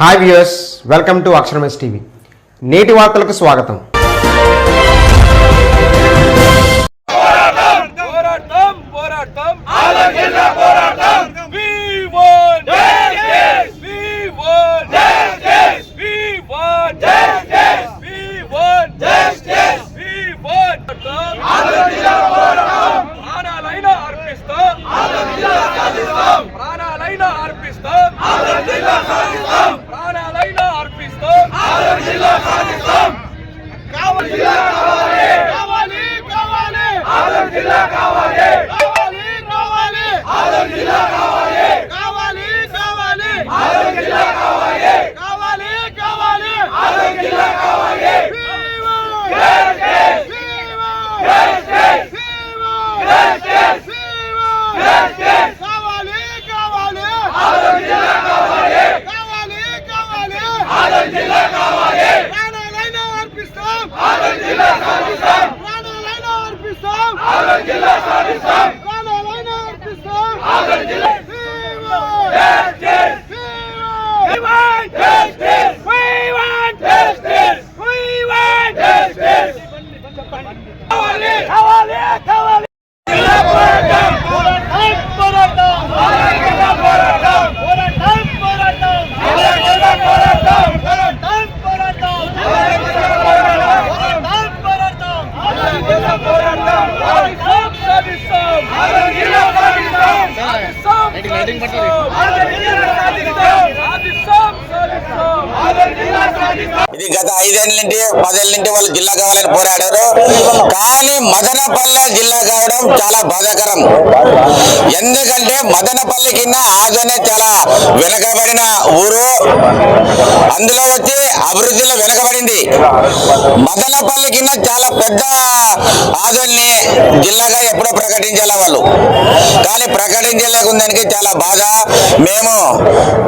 Hi viewers welcome to Aksharamas TV నేటి వార్తలకు స్వాగతం. ఆదర్ జిల్లా కావాలి కావాలి కావాలి ఆదర్ జిల్లా కావాలి కావాలి కావాలి ఆదర్ జిల్లా కావాలి కావాలి కావాలి ఆదర్ జిల్లా కావాలి కావాలి కావాలి ఆదర్ జిల్లా కావాలి ప్రాణాలైనా అర్పిస్తాం ఆదర్ జిల్లా సాధిస్తాం ప్రాణాలైనా అర్పిస్తాం ఆదర్ జిల్లా సాధిస్తాం ప్రాణాలైనా అర్పిస్తాం ఆదర్ జిల్లా We want justice! We want justice! We want justice! కావాలి కావాలి కావాలి జిల్లా పోరాటం పోరాటం పోరాటం గత ఐదేళ్ళ నుండి పదేళ్ళ నుండి వాళ్ళు జిల్లా కావాలని పోరాడారు. కానీ మదనపల్లె జిల్లా కావడం చాలా బాధాకరం. ఎందుకంటే మదనపల్లి కింద ఆదోనే చాలా వెనకబడిన ఊరు. అందులో వచ్చి అభివృద్ధిలో వెనకబడింది. మదనపల్లి కింద చాలా పెద్ద ఆదోని జిల్లాగా ఎప్పుడో ప్రకటించాల వాళ్ళు. కానీ ప్రకటించలేకుందానికి చాలా బాధ. మేము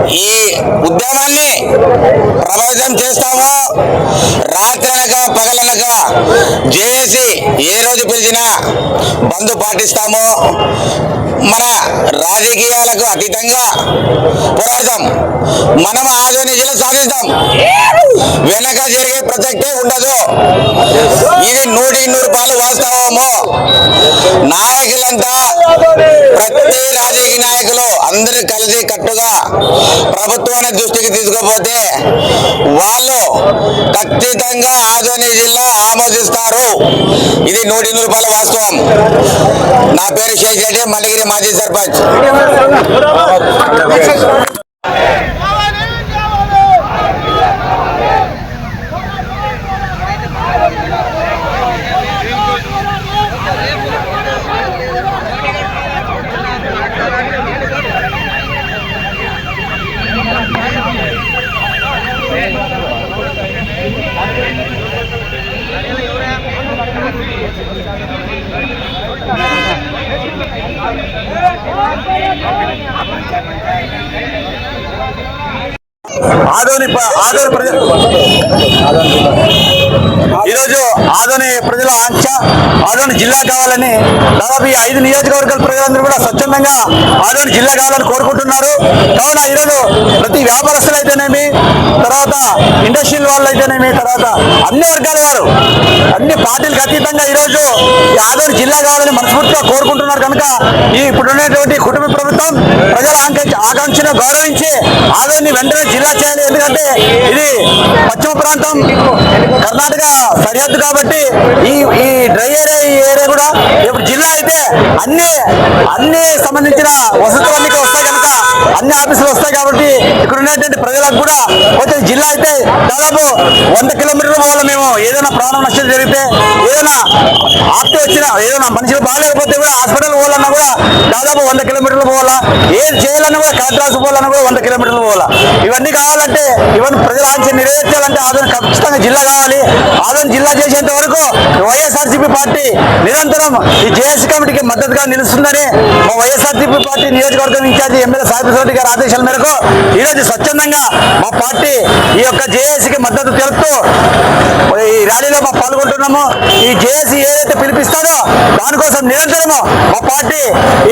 ఈ ఉద్యమాన్ని ప్రభావితం చేస్తాము? రాత్రనగా పగలనక జేసి ఏ రోజు పిలిచినా బంద్ పాటిస్తామో? మన రాజకీయాలకు అతీతంగా పోరాడతాం. మనం ఆదోని జిల్లా సాధిస్తాం. వెనక జరిగే ప్రసక్తే ఉండదు. ఇది నూటికి నూరు పాలు వాస్తవము? నాయకులంతా ప్రతి రాజకీయ నాయకులు అందరూ కలిసి కట్టుగా ప్రభుత్వాన్ని దృష్టికి తీసుకోపోతే వాళ్ళు ఖచ్చితంగా ఆదోని జిల్లా ఆమోదిస్తారు. ఇది నూటి రూపాయల వాస్తవం. నా పేరు షేక్ రెడ్డి మల్లిగిరి మాజీ సర్పంచ్. ఆదోని ఆదోని ప్రజలు ఈరోజు ఆదోని ప్రజల ఆంక్ష ఆదోని జిల్లా కావాలని దాదాపు ఈ ఐదు నియోజకవర్గాల ప్రజలందరూ కూడా స్వచ్ఛందంగా ఆదోని జిల్లా కావాలని కోరుకుంటున్నారు. కావున ఈరోజు ప్రతి వ్యాపారస్తులు అయితేనేమి తర్వాత ఇండస్ట్రియల్ వాళ్ళు అయితేనేమి తర్వాత అన్ని వర్గాల వారు అన్ని పార్టీలకు అతీతంగా ఈరోజు ఈ ఆదోని జిల్లా కావాలని మనస్ఫూర్తిగా కోరుకుంటున్నారు కనుక ఈ ఇప్పుడున్నటువంటి కుటుంబ ప్రభుత్వం ప్రజల ఆకాంక్ష ఆకాంక్షను గౌరవించి ఆదోని వెంటనే జిల్లా చేయాలి. ఎందుకంటే ఇది పశ్చిమ ప్రాంతం కర్ణాటక సరిహద్దు కాబట్టి ఈ ఈ డ్రై ఏరియా ఈ ఏరియా కూడా ఇప్పుడు జిల్లా అయితే అన్ని అన్ని సంబంధించిన వసతులన్నీ వస్తాయి కనుక అన్ని ఆఫీసులు వస్తాయి కాబట్టి ఇక్కడ ఉన్నటువంటి ప్రజలకు కూడా కొంచెం జిల్లా అయితే దాదాపు వంద కిలోమీటర్ల వల్ల మేము ఏదైనా ప్రాణ నష్టం జరిగితే ఏదైనా ఆప్తి వచ్చినా ఏదైనా మనిషి బాగాలేకపోతే హాస్పిటల్ పోవాలన్నా కూడా దాదాపు వంద కిలోమీటర్లు పోవాలా? ఏది చేయాలన్నా కూడా కలెక్టర్ ఆఫీస్ పోవాలన్నా కూడా వంద కిలోమీటర్లు పోవాలా? ఇవన్నీ కావాలంటే ఇవన్నీ ప్రజల ఆంక్ష నెరవేర్చాలంటే ఆదరణ ఖచ్చితంగా జిల్లా కావాలి. ఆదరణ జిల్లా చేసేంత వరకు వైఎస్ఆర్సీపీ పార్టీ నిరంతరం ఈ జేఎస్ కమిటీకి మద్దతుగా నిలుస్తుందని మా వైఎస్ఆర్సీపీ పార్టీ నియోజకవర్గం ఇన్ఛార్జి ఎమ్మెల్యే సాహిబ్ గారి ఆదేశాల మేరకు ఈరోజు స్వచ్ఛందంగా మా పార్టీ ఈ యొక్క జేఏసీకి మద్దతు తెలుపుతూ ఈ ర్యాలీలో మా పాల్గొంటున్నాము. ఈ జేఏసీ ఏదైతే పిలిపిస్తాడో దానికోసం నిరంతరము మా పార్టీ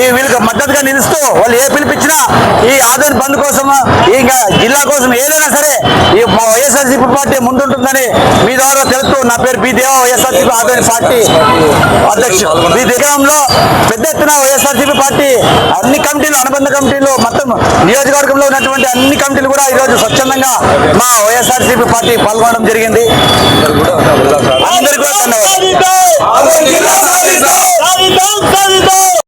ఈ వీళ్ళకి మద్దతుగా నిలుస్తూ వాళ్ళు ఏ పిలిపించినా ఈ ఆదరణ బంద్ కోసం ఇంకా జిల్లా కోసం ఏదైనా సరే ఈ మా వైఎస్ఆర్సీపీ పార్టీ ముందుంటుందని మీ ద్వారా తెలుపుతూ నా పేరు బి దేవ వైఎస్ఆర్సీపీ ఆదరణ పార్టీ అధ్యక్షుడు. ఈ దేశంలో పెద్ద ఎత్తున వైఎస్ఆర్సీపీ పార్టీ అన్ని కమిటీలు అనుబంధ కమిటీలు మొత్తం నియోజకవర్గంలో ఉన్నటువంటి అన్ని కమిటీలు కూడా ఈరోజు స్వచ్ఛందంగా మా వైఎస్ఆర్సీపీ పార్టీ పాల్గొనడం జరిగింది. అందరికీ కూడా ధన్యవాదాలు. বন্ধ